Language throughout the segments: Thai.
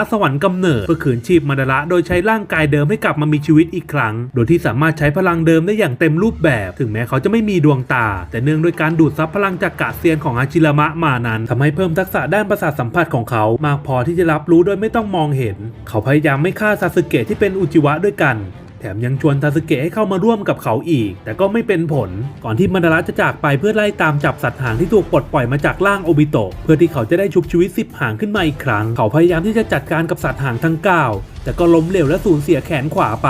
อาสวรรค์กำเนิดเพื่อขืนชีพมาดาระโดยใช้ร่างกายเดิมให้กลับมามีชีวิตอีกครั้ง โดยที่สามารถใช้พลังเดิมได้อย่างเต็มรูปแบบ ถึงแม้เขาจะไม่มีดวงตา แต่เนื่องด้วยการดูดซับพลังจากกาเซียนของอาชิรามะมานั้นทำให้เพิ่มทักษะด้านประสาทสัมผัสของเขามากพอที่จะรับรู้โดยไม่ต้องมองเห็น เขาพยายามไม่ฆ่าซาสึเกะที่เป็นอุจิวะด้วยกัน ถมยังชวนซาสึเกะให้เข้ามาร่วมกับเขาอีก แต่ก็ไม่เป็นผล ก่อนที่มันดาระจะจากไปเพื่อไล่ตามจับสัตว์หางที่ถูกปลดปล่อยมาจากร่างโอบิโตะเพื่อที่เขาจะได้ชุบชีวิตสิบหางขึ้นมาอีกครั้ง เขาพยายามที่จะจัดการกับสัตว์หางทั้ง 9แต่ก็ล้มเหลวและสูญเสียแขนขวาไป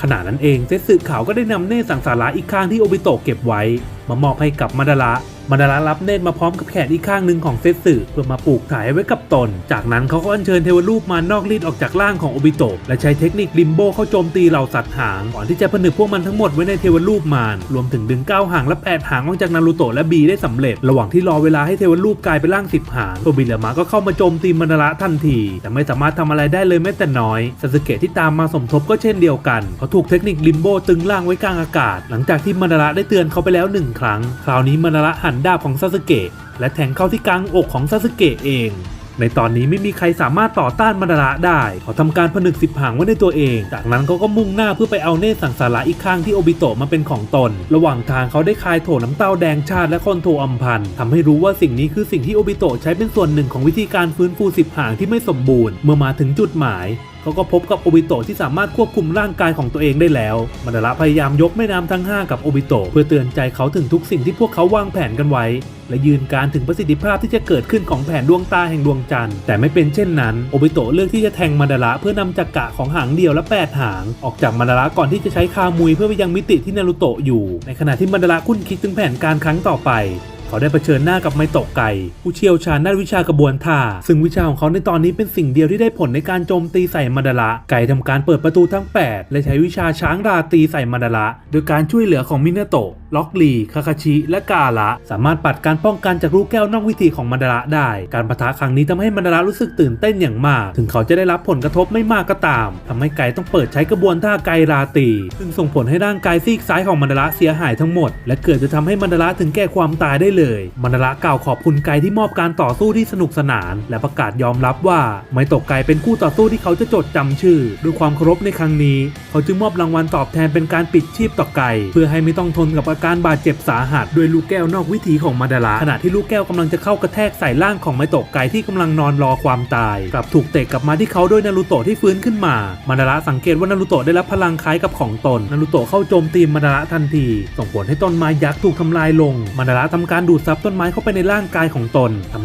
ขณะนั้นเองเซตสึขาวก็ได้นำเนตรสังสาระอีกข้างที่โอบิโตะเก็บไว้ มามอบให้กับมันดาระ มันดาระรับเนตรมาพร้อมกับแขนอีกข้างหนึ่งของเซตสึเพื่อมาปลูกถ่ายไว้กับตน จากนั้นเขาก็อัญเชิญเทวรูปมานอกรีดออกจากร่างของโอบิโตะและใช้เทคนิคลิมโบเข้าโจมตีเหล่าสัตว์หางก่อนที่จะผนึกพวกมันทั้งหมดไว้ในเทวรูปมารรวมถึงดึงก้าหางและแปดหางออกจากนารูโตะและบีได้สำเร็จ ระหว่างที่รอเวลาให้เทวรูปกลายเป็นร่างสิบหางโตบิเลมาก็เข้ามาโจมตีมันดาระทันที แต่ไม่สามารถทำอะไรได้เลยแม้แต่น้อยซาสึเกะที่ตามมาสมทบก็เช่นเดียวกันเขาถูกเทคนิคลิมโบตึงร่างไว้กลางอากาศ หลังจากที่มันดาระได้เตือนเขาไปแล้วหนึ่งครั้ง คราวนี้มันดาระหันดาบของซาสึเกะและแทงเข้าที่กลางอกของซาสึเกะเอง ในตอนนี้ไม่มีใครสามารถต่อต้านมันดาระได้ เขาทำการผนึกสิบหางไว้ในตัวเอง จากนั้นเขาก็มุ่งหน้าเพื่อไปเอาเนสังสาระอีกข้างที่โอบิโตะมาเป็นของตน ระหว่างทางเขาได้คายโถน้ำเต้าแดงชาติและคอนโทอัมพันทำให้รู้ว่าสิ่งนี้คือสิ่งที่โอบิโตะใช้เป็นส่วนหนึ่งของวิธีการฟื้นฟูสิบหางที่ไม่สมบูรณ์ เมื่อมาถึงจุดหมาย เขาก็พบกับโอบิโตะที่สามารถควบคุมร่างกายของตัวเองได้แล้ว มันดาระพยายามยกแม่น้ำทั้ง 5 กับโอบิโตะเพื่อเตือนใจเขาถึงทุกสิ่งที่พวกเขาวางแผนกันไว้ และยืนการถึงประสิทธิภาพที่จะเกิดขึ้นของแผนดวงตาแห่งดวงจันทร์แต่ไม่เป็นเช่นนั้นโอบิโตะเลือกที่จะแทงมันดาระเพื่อนำจักระของหางเดียวและแปดหาง ออกจากมันดาระก่อนที่จะใช้คามุยเพื่อไปยังมิติที่นารุโตะอยู่ ในขณะที่มันดาระคุ้นคิดถึงแผนการครั้งต่อไป เขาได้เผชิญหน้ากับไมโตะไก่ ผู้เชี่ยวชาญด้านวิชากระบวนท่า ซึ่งวิชาของเขาในตอนนี้เป็นสิ่งเดียวที่ได้ผลในการโจมตีใส่มาดาระไก่ทำการเปิดประตูทั้ง 8 และใช้วิชาช้างราตีใส่มาดาระโดยการช่วยเหลือของมินาโตะล็อกลีคาคาชิ และกาละ สามารถปัดการป้องกันจากลูกแก้วนอกวิธีของมาดาระได้ การประทะครั้งนี้ทำให้มาดาระรู้สึกตื่นเต้นอย่างมาก ถึงเขาจะได้รับผลกระทบไม่มากก็ตามทำให้ไก่ต้องเปิดใช้กระบวนท่าไกราตีซึ่งส่งผลให้ร่างกายซีกซ้ายของมันดาระเสียหายทั้งหมด และเกิดจะทำให้มันดาระถึงแก่ความตายได้เลยมันาระกล่าวขอบคุณไกที่มอบการต่อสู้ที่สนุกสนาน และประกาศยอมรับว่าไมโตะไกเป็นคู่ต่อสู้ที่เขาจะจดจำชื่อ ด้วยความเคารพในครั้งนี้ เขาจึงมอบรางวัลตอบแทนเป็นการปิดชีพต่อไกเพื่อให้ไม่ต้องทนกับอาการบาดเจ็บสาหัสด้วยลูกแก้วนอกวิถีของมาดาระขณะที่ลูกแก้วกำลังจะเข้ากระแทกใส่ร่างของไมโตะไกที่กำลังนอนรอความตาย กลับถูกเตะกลับมาที่เขาโดยนารูโตะที่ฟื้นขึ้นมา มาดาระสังเกตว่านารูโตะได้รับพลังคล้ายกับของตน นารูโตะเข้าโจมตีมาดาระทันที ส่งผลให้ต้นไม้ยักษ์ถูกทำลายลง มาดาระทำการดูดซับต้นไม้เข้าไปในร่างกายของตนทำให้